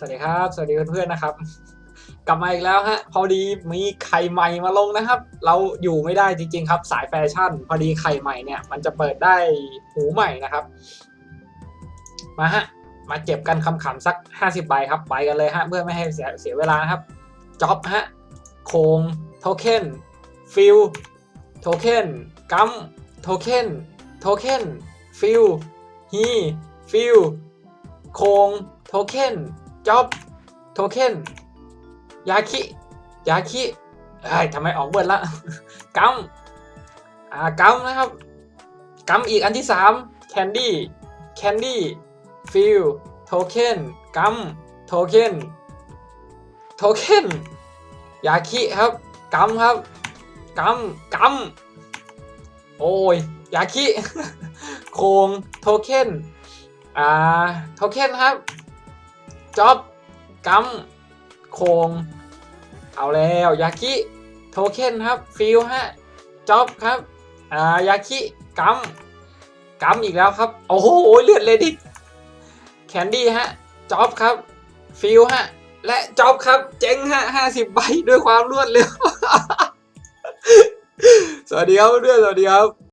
สวัสดีครับ สวัสดีเพื่อนๆนะครับ กลับมาอีกแล้วฮะ พอดีมีไข่ใหม่มาลงนะครับ เราอยู่ไม่ได้จริงๆครับ สายแฟชั่น พอดีไข่ใหม่เนี่ยมันจะเปิดได้หูใหม่นะครับ มาฮะ มาเก็บกันคำๆสัก 50ใบครับ ไปกันเลยฮะ เพื่อไม่ให้เสียเสียเวลาครับ จ็อบฮะ โคงโทเค็น ฟิล โทเค็น กัมโทเค็น โทเค็น ฟิล ฮี ฟิล โคงโทเค็น จ็อบโทเค็นยาคิยาคิเอ้ทำไมออกเบิร์ดละกัมอ่ากัมนะครับกัมอีกอันที่สามแคนดี้แคนดี้ฟิลโทเค็นกัมโทเค็นโทเค็นยาคิครับกัมครับกัมกัมโอ้ยยาคิโคงโทเค็นอ่าโทเค็นครับ จ็อบกัมโคง เอาแล้วยาคิโทเค็นครับฟิลฮะจ็อบครับอ่ายาคิกัมกัมอีกแล้วครับ โอ้โหเลือดเลยดิแคนดี้ฮะจ็อบครับฟิลฮะและจ็อบครับ เจ๊งฮะห้าสิบใบด้วยความรวดเร็ว สวัสดีครับเพื่อนสวัสดีครับ